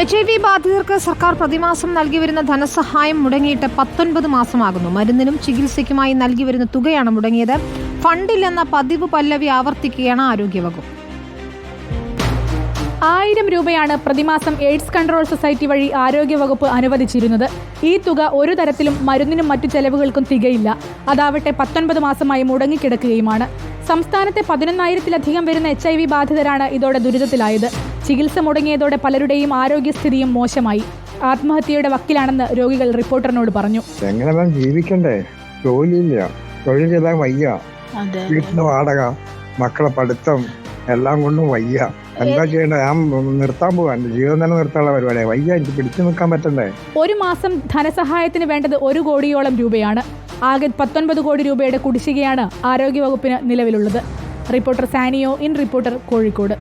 H I V ബാധിതർക്ക് സർക്കാർ പ്രതിമാസം നൽകി വരുന്ന ധനസഹായം മുടങ്ങിയിട്ട് പത്തൊൻപത് മാസമാകുന്നു. മരുന്നിനും ചികിത്സയ്ക്കുമായി നൽകി വരുന്ന തുകയാണ് മുടങ്ങിയത്. ഫണ്ടില്ലെന്ന പതിവ് പല്ലവി ആവർത്തിക്കുകയാണ് ആരോഗ്യവകുപ്പ്. ആയിരം രൂപയാണ് പ്രതിമാസം എയ്ഡ്സ് കൺട്രോൾ സൊസൈറ്റി വഴി ആരോഗ്യവകുപ്പ് അനുവദിച്ചിരുന്നത്. ഈ തുക ഒരു തരത്തിലും മരുന്നിനും മറ്റു ചെലവുകൾക്കും തികയില്ല. അതാവട്ടെ പത്തൊൻപത് മാസമായി മുടങ്ങിക്കിടക്കുകയുമാണ്. സംസ്ഥാനത്തെ പതിനൊന്നായിരത്തിലധികം വരുന്ന എച്ച് ഐ വി ബാധിതരാണ് ഇതോടെ ദുരിതത്തിലായത്. ചികിത്സ മുടങ്ങിയതോടെ പലരുടെയും ആരോഗ്യസ്ഥിതിയും മോശമായി. ആത്മഹത്യയുടെ വക്കിലാണെന്ന് രോഗികൾ റിപ്പോർട്ടറിനോട് പറഞ്ഞു. എങ്ങനെ വേണം ജീവിക്കണ്ടേ? ജോലിയില്ല. തൊഴിൽ ചെയ്താൽ വയ്യ. വീട്ടിന് വാടക മക്കളെ പഠിത്തം എല്ലാം കൊണ്ടും വയ്യ. എന്താ ചെയ്യണ്ടേ? ഞാൻ നിർത്താൻ പോവാ. എന്റെ ജീവിതം തന്നെ നിർത്താനുള്ള പരിപാടിയാണ് വയ്യ. എനിക്ക് പിടിച്ചു നിൽക്കാൻ പറ്റണ്ടേ? ഒരു മാസം ധനസഹായത്തിന് വേണ്ടത് ഒരു കോടിയോളം രൂപയാണ്. ആകെ പത്തൊൻപത് കോടി രൂപയുടെ കുടിശ്ശികയാണ് ആരോഗ്യവകുപ്പിന് നിലവിലുള്ളത്. റിപ്പോർട്ടർ സാനിയോ ഇൻ റിപ്പോർട്ടർ കോഴിക്കോട്.